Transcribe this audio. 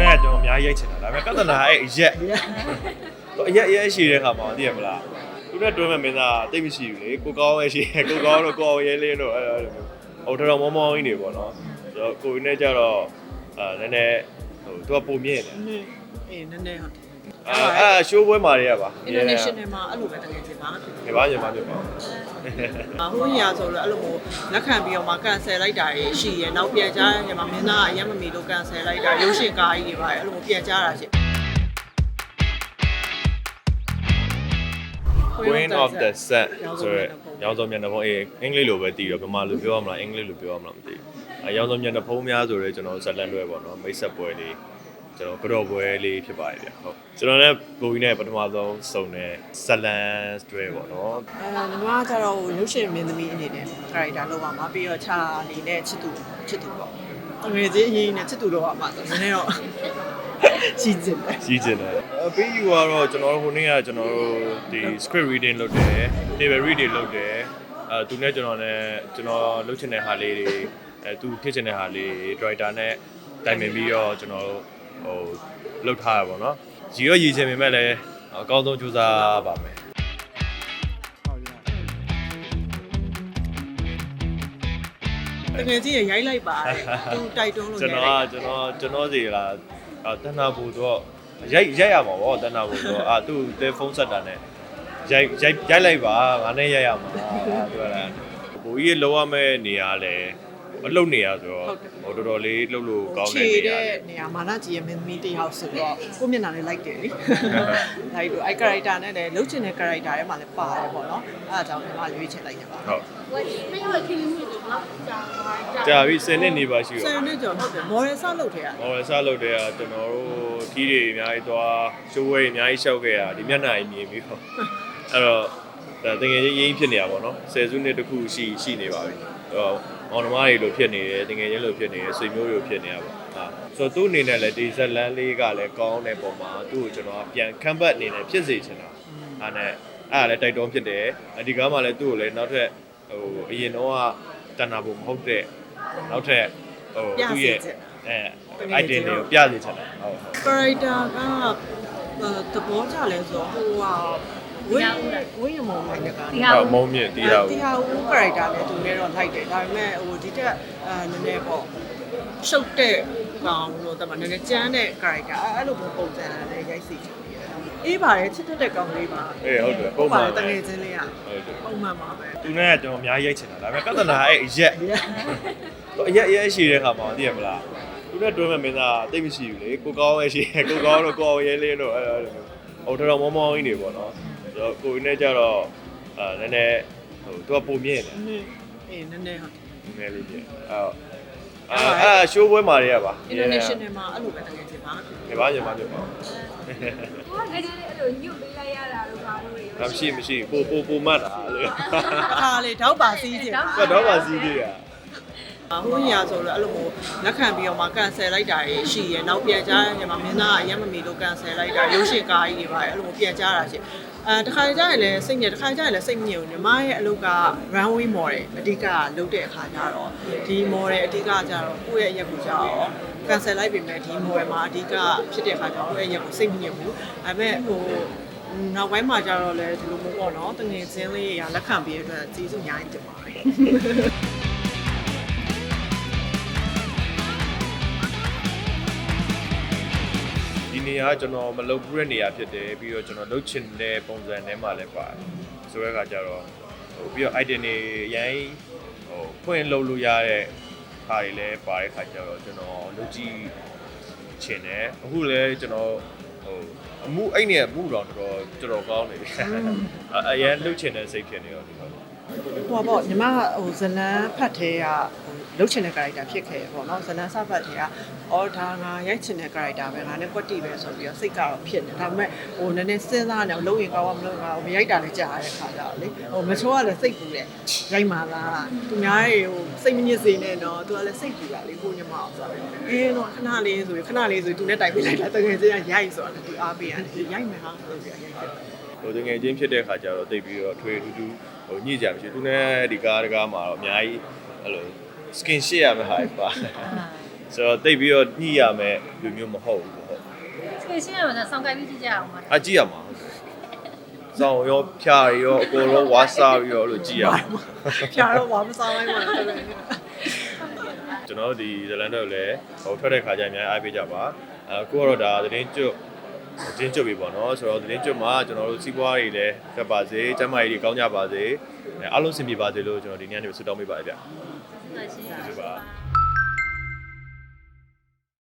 နဲ့ကျွန်တော်အများကြီးရိုက်ချင်တာဒါပေမဲ့ကသနာအဲ့အရက်အရက်အရက်ရှိတဲ့ခါမှာသိရမလားသူနဲ့တွဲမဲ့မင်းသားတိတ်မရှိဘူးလေကိုကောင်းရဲ့ရှိတယ်ကိုကောင်းတော့ကိုအောင်ရဲလင်းတော့အဲ့လိုမျိုးဟိုတော်တော်မောမောကြီးနေပေါ့နော်ဆိုတော့ကိုကြီးနဲ့ကြတော့အာနည်းနည်းဟိုသူကပုံမြင့်တယ်နည်းအေးနည်းနည်းဟုတ်တယ် အာအာရှိုးပွဲမှာတွေကပါ international မှာအဲ့လိုပဲတကယ်ချင်းပါဖြစ်ဒီပါညီမတို့ပါအဟိုကြီးရဆိုတော့အဲ့လိုမျိုးလက်ခံပြီးတော့မှ cancel လိုက်တာတွေရှိရနောက်ပြန်ကြားရမှာမင်းသားအရင်မမီလို့ cancel လိုက်တာရုပ်ရှင်ကားကြီးတွေပါအဲ့လိုမျိုးပြန်ကြားတာရှိ Queen of the Sun ဆိုရယ်ရောင်စုံမျက်နှာဖုံးအေးအင်္ဂလိပ်လိုပဲတည်တော့မြန်မာလိုပြောရမလားအင်္ဂလိပ်လိုပြောရမလားမသိဘူးအဲရောင်စုံမျက်နှာဖုံးများဆိုရယ်ကျွန်တော်ဇက်လန်လွဲပေါ့နော်မိတ်ဆက်ပွဲလေး ကျွန်တော်ကြော့ပွဲလေးဖြစ်ပါတယ်ဗျဟုတ်ကျွန်တော်လည်းကိုကြီးနဲ့ပထမဆုံးစုံတဲ့ဇက်လန်တွဲပေါ့နော်အဲညီမကကျတော့ရုပ်ရှင်မင်းသမီးအနေနဲ့ character လောက်ပါမှာပြီးတော့ချာအနေနဲ့ချစ်သူချစ်သူပေါ့ငွေချင်းအရင်နဲ့ချစ်သူတော့ပါမှာနည်းနည်းတော့ရှိစင်တယ်ကြီးကျင်တယ်အပေးယူကတော့ကျွန်တော်တို့ဟိုနေ့ကကျွန်တော်တို့ဒီ script reading လုပ်တယ် table read တွေလုပ်တယ်အဲသူနဲ့ကျွန်တော်နဲ့ကျွန်တော်လုပ်ချင်တဲ့ဟာလေးတွေအဲသူဖြစ်ချင်တဲ့ဟာလေး director နဲ့တိုင်ပင်ပြီးတော့ကျွန်တော်တို့ ဟိုလုပ်ထားရပါတော့။ရီရောရည်ချင်ပေမဲ့လည်းအကောင်းဆုံးကြိုးစားပါမယ် တကယ်ကြီးရိုက်လိုက်ပါတယ်သူတိုက်တွန်းလို့။ကျွန်ရိုက်တော်လိုကက်ကျွန်တော်ကျွန်တော်စီလာအာတဏှာဘူတော့ရိုက်ရိုက်ရမှာပေါ့တဏှာဘူတော့အာသူ့တဲဖုန်းဆက်တာနဲ့ရိုက်ရိုက်ရိုက်လိုက်ပါငါနဲ့ရိုက်ရမှာသူကလည်းဘူကြီးလောရမယ့်နေရာလဲ အလုပ်နေရဆိုတော့ဟိုတော်တော်လေးလှုပ်လို့ကောင်းတဲ့နေရာခြေတဲ့နေရာမာနကြီးရဲ့မင်းသမီးတယောက်ဆိုတော့ကိုမျက်နှာလေးလိုက်တယ်လေလိုက်လို့အဲ့ character နဲ့လည်းလှုပ်ချင်တဲ့ character ထဲမှာလည်းပါတယ်ပေါ့နော်အဲ့ဒါကြောင့်ကျွန်မရွေးချယ်လိုက်ရပါဟုတ်မင်းရဲ့ခင်မှုတို့ဘာကြာကြာပြီ10နှစ်နေပါရှိရော10နှစ်ကျော်ဟုတ်တယ် model ဆောက်လုပ်တယ်อ่ะ model ဆောက်လုပ်တယ်อ่ะကျွန်တော်တို့ထီးတွေအများကြီးသွားရှိုးဝဲအများကြီးရှောက်ခဲ့တာဒီမျက်နှာကြီးမြင်ပြီးတော့အဲ့တော့တကယ်ကြီးရင်းဖြစ်နေတာပေါ့နော်10စုနှစ်တခုရှိရှိနေပါပြီအဲ့တော့ မောင်နှမတွေလိုဖြစ်နေတယ်တကယ်ချင်းလိုဖြစ်နေတယ်ဆွေမျိုးတွေလိုဖြစ်နေရပါဟာဆိုတော့သူ့အနေနဲ့လည်းဒီဇက်လန်လေးကလည်းကောင်းတဲ့ပုံမှာသူ့ကိုကျွန်တော်ကပြန်ခံဘတ်အနေနဲ့ဖြစ်စေချင်တာအဲ့နဲ့အဲ့ဒါလည်းတိုက်တွန်းဖြစ်တယ်အဒီကားမှလည်းသူ့ကိုလည်းနောက်ထပ်ဟိုအရင်တော့ကတဏ္ဍာဖို့မဟုတ်တဲ့နောက်ထပ်ဟိုသူ့ရဲ့အဲ item တွေကိုပြစေချင်တာဟုတ်ဟုတ် character ကသဘောကျလဲဆိုတော့ဟိုဟာ ဝင်းဝင်းရမောင်လိုက်တဲ့ကဒီဟုတ်မုံမြင့်တီးတာတီဟာဦး character လည်းသူလည်းတော့လိုက်တယ်ဒါပေမဲ့ဟိုဒီတက်အဲနည်းနည်းပေါ့ရှုပ်တဲ့ကောင်လို့တမန်နည်းနည်းကြမ်းတဲ့ character အဲ့လိုမျိုးပုံစံလည်းရိုက်စီချင်တယ်အေးပါတယ်ချစ်တဲ့ကောင်လေးပါအေးဟုတ်တယ်ပုံပုံမှမှန်န်တပဲကယ်ချင်းလေးอ่ะဟုတ်တယ်ပုံမှန်ပါပဲသူနဲ့ကကျွန်တော်အများကြီးရိုက်ချင်တာဒါပေမဲ့ကသနာအဲ့အရက်အရက်အရက်ရှိတဲ့ခါမှာသိရမလားသူနဲ့တွဲမဲ့မင်းသားတိတ်မရှိဘူးလေကိုကောင်းရဲ့ရှိတယ်ကိုကောင်းတော့ကိုအောင်ရဲလင်းတော့အဲ့လိုမျိုးဟိုတော်တော်မောမောကြီးနေပေါ့နော် ဆိုတော့ကိုကြီးနဲ့ကြတော့အာနည်းနည်းဟိုသူကပုံမြင့်တယ်နည်းအေးနည်းနည်းဟုတ် နည်းလေးပြအဲ့တော့အာအာရှိုးပွဲမှာတွေကပါ international မှာအဲ့လိုပဲတကယ်ဖြစ်ပါညီမညီမညီမဟောငယ်ကြီးလေးအဲ့လိုညှို့ပေးလိုက်ရတာလို့ဘာလို့လဲအမရှိမရှိပိုပိုပိုမှတ်တာအဲ့လိုအခါလေတောက်ပါစီးခြင်းဆိုတော့ပါစီးသေးတာဟိုညာဆိုတော့အဲ့လိုမျိုးလက်ခံပြီးတော့မှ cancel လိုက်တာတွေရှိရယ်နောက်ပြန်ကြားရမှာမင်းသားကအရင်မမီလို့ cancel လိုက်တာရုပ်ရှင်ကားကြီးတွေပါတယ်အဲ့လိုမျိုးပြန်ကြားတာရှိ အဲတခါကြရင်လည်းစိတ်ညစ်တခါကြရင်လည်းစိတ်ညစ်ဘူးညီမရဲ့အလုပ်က runway model အဓိကလုပ်တဲ့အခါကျတော့ဒီ model အဓိကကျတော့ကိုယ့်ရဲ့အရက်ကိုကျတော့ cancel လိုက်ပြီမဲ့ဒီ model မှာအဓိကဖြစ်တဲ့အခါကျတော့ကိုယ့်ရဲ့အရက်ကိုစိတ်မညစ်ဘူးဒါပေမဲ့ဟိုနောက်ပိုင်းမှာကျတော့လည်းဒီလိုမျိုးပေါ့နော်တငယ်ချင်းလေးရလက်ခံပြီးတဲ့အတွက်ကျေးဇူးအများကြီးတင်ပါတယ် ကကျွန်တော်မလုပ်ဘူးတဲ့နေရာဖြစ်တယ်ပြီးတော့ကျွန်တော်လုပ်ချင်တဲ့ပုံစံထဲမှာလည်းပါတယ်ဆိုတဲ့အခါကျတော့ဟိုပြီးတော့ item တွေအရင်ဟိုဖွင့်လုပ်လို့ရတဲ့ခါတွေလည်းပါတဲ့ခါကျတော့ကျွန်တော်လုပ်ကြည့်ချင်တယ်အခုလည်းကျွန်တော်ဟိုအမှုအဲ့နေအမှုတော့တော်တော်တော်ကောင်းနေပြီအအရင်လုပ်ချင်တဲ့စိတ်ဖြစ်နေတော့ဒီလိုဟိုပေါ့ညီမကဟိုဇလန်းဖတ်သေးကဟို လုတ်ချင်တဲ့ character ဖြစ်ခဲ့ရပေါ့နော်ဇလန်းစဖတ်သေးကအော်ဒါငါရိုက်ချင်တဲ့ character ပဲငါနဲ့ကွက်တီပဲဆိုပြီးတော့စိတ်ကတော့ဖြစ်နေဒါပေမဲ့ဟိုနည်းနည်းစဉ်းစားနေအောင်လုံးရင်ကောင်းအောင်မလုပ်ကောင်းမရိုက်တာလည်းကြာရတဲ့ခါကြတော့လေဟိုမချိုးကလည်းစိတ်ပူတယ်ရိုက်မှာလားသူများတွေဟိုစိတ်မညစ်စေနဲ့တော့သူကလည်းစိတ်ပူတာလေကိုညီမအောင်ဆိုတော့အေးတော့ခဏလေးဆိုခဏလေးဆိုသူနဲ့တိုင်ပေးလိုက်တာတကယ်ချင်းရိုက်ဆိုတော့သူအားပေးရတယ်ရိုက်မယ်ဟာဆိုပြီးရိုက်တယ်ဟိုတငယ်ချင်းဖြစ်တဲ့ခါကျတော့တိတ်ပြီးတော့ထွေထူးထူးဟိုညှိကြမရှိသူနဲ့ဒီကားတကားမှာတော့အများကြီးအဲ့လို skin share ရမယ့်ဟာတွေပါဆိုတော့တိတ်ပြီးတော့ညှိရမယ်လူမျိုးမဟုတ်ဘူးဟုတ်ဆွေရှင်းရမှာစောင်းကိုက်ပြီးကြည့်ကြအောင်ပါအကြည့်ရမှာစောင်းရောဖြာရောအကိုရောဝါစာရောလို့ကြည့်ရမှာဖြာတော့ဘာမစားလိုက်မှလည်းတော်တယ်ကျွန်တော်တို့ဒီဇလန်တော့လည်းဟိုထွက်တဲ့ခါကျရင်အများကြီးအားပေးကြပါအဲကိုကတော့ဒါသတင်းကျွတ်သတင်းကျွတ်ပြီပေါ့နော်ဆိုတော့သတင်းကျွတ်မှာကျွန်တော်တို့စီးပွားရေးလည်းတက်ပါစေကျန်းမာရေးတွေကောင်းကြပါစေအဲအားလုံးစင်ပြေပါစေလို့ကျွန်တော်ဒီနေ့ကနေဆုတောင်းပေးပါတယ်ဗျ ဟုတ်ရှင်ကျေးဇူးပါ